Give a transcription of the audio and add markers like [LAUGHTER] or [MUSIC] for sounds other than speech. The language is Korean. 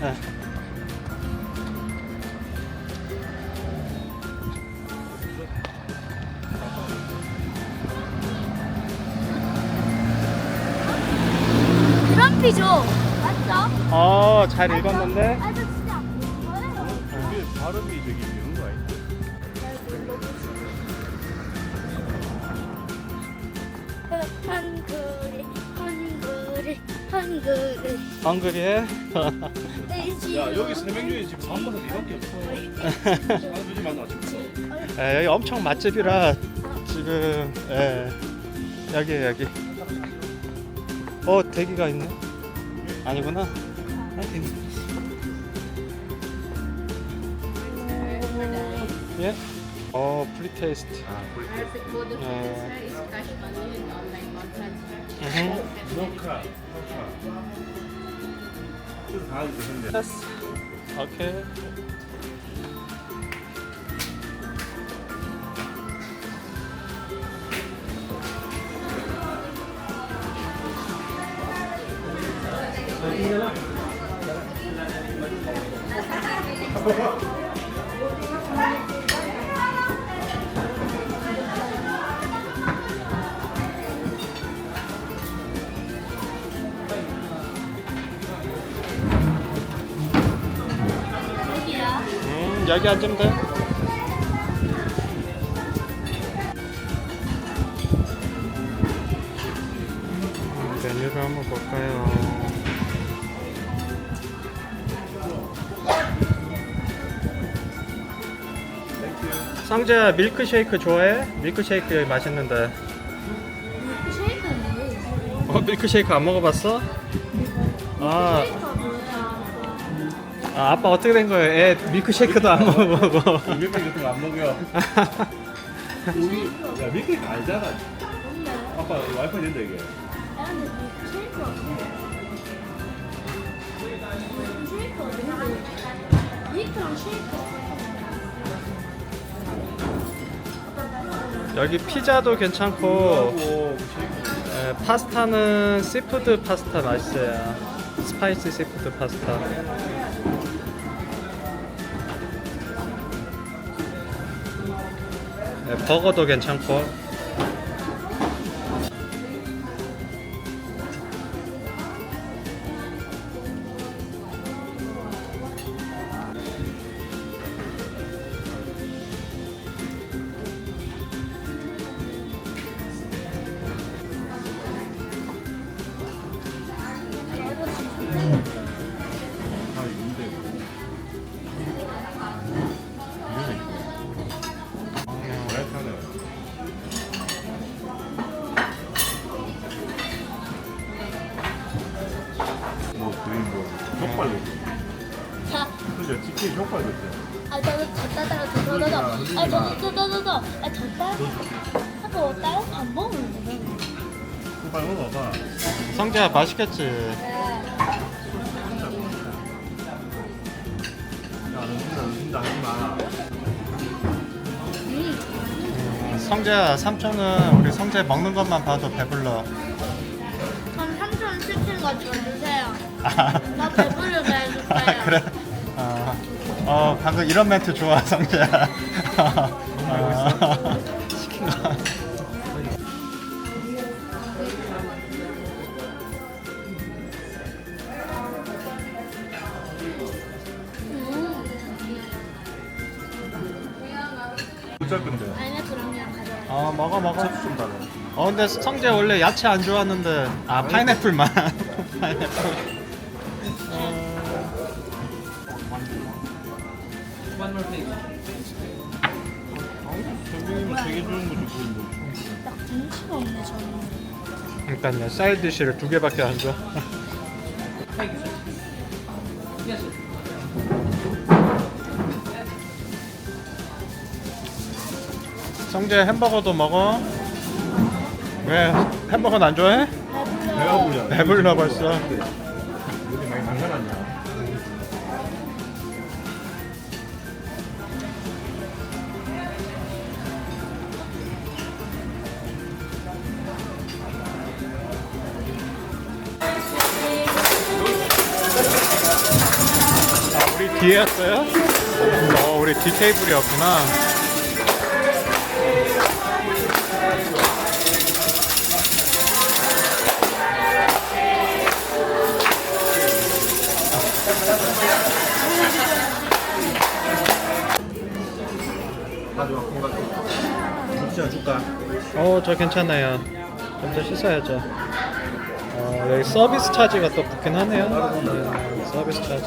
네. 트럼피죠. 맞죠? 어, 잘 읽었는데? 아, 저 진짜 발음이 저기 이런 거 아니야? 한글이 한글이 한글이 헝그리해? 야 여기 세명 중에 지금 한 번도 이밖에 없어. 주지 마 나. 지금. 예, 여기 엄청 맛집이라 지금 예, 여기 여기 어 대기가 있네 아니구나 예? 어 프리테이스트 아, 그래. As the code of Yeah. register is cash money and online non transfer. 음흠. 노카. 노카. 그래서 다 이제 근데. 됐어 오케이 여기 앉으면 돼 음, 메뉴를 한번 볼까요 상재야 밀크쉐이크 좋아해? 밀크쉐이크 여기 맛있는데 뭐예요? 어 밀크쉐이크 안 먹어봤어? 아? 아 아빠 어떻게 된 거예요? 애 밀크쉐이크도 안 먹어보고 밀크 같은 거 안 먹여. 우리 [LAUGHS] 야 밀크 알잖아. 아빠 와이파이 된다 이게. 여기 피자도 괜찮고 오, 에, 파스타는 시푸드 파스타 맛있어요 스파이시 시푸드 파스타 버거도 괜찮고 뭐 거의 뭐 족발 같아. 자, 그죠? 치킨 족발 같아. 아, 저도 졌다다가 저도 아, 저도 저도 저도 아, 졌다. 하고 다른 거안 먹으면 되잖아. 족발 먹어봐. 성재야 맛있겠지 네. 야, 하지 마. 음, 성재야 삼촌은 우리 성재 먹는 것만 봐도 배불러 그럼 삼촌 치킨 가지고 주세요. 아, 나 해줄게요. 아, 그래? 어, 어 방금 이런 멘트 좋아 성재야 어, 시킨 거 근데. 가져와. 어 먹어 먹어 좀 달라. 어 근데 성재 원래 야채 안 좋아하는데 아 파인애플만 [LAUGHS] 파인애플 선생님은 되게 좋은 거 주고 있는 딱 김치가 없네 저는. 그러니까요 사이드 디시를 두 개밖에 안 줘. [LAUGHS] 성재 햄버거도 먹어. 왜 햄버거는 안 좋아해? 배가 불려. 배불러 벌써. 여기 많이 당겨놨냐? 우리 뒤에였어요? 어, 우리 뒤 테이블이었구나. 어, 저 괜찮아요. 좀 더 씻어야죠. 어, 여기 서비스 차지가 또 붙긴 하네요. 네, 서비스 차지.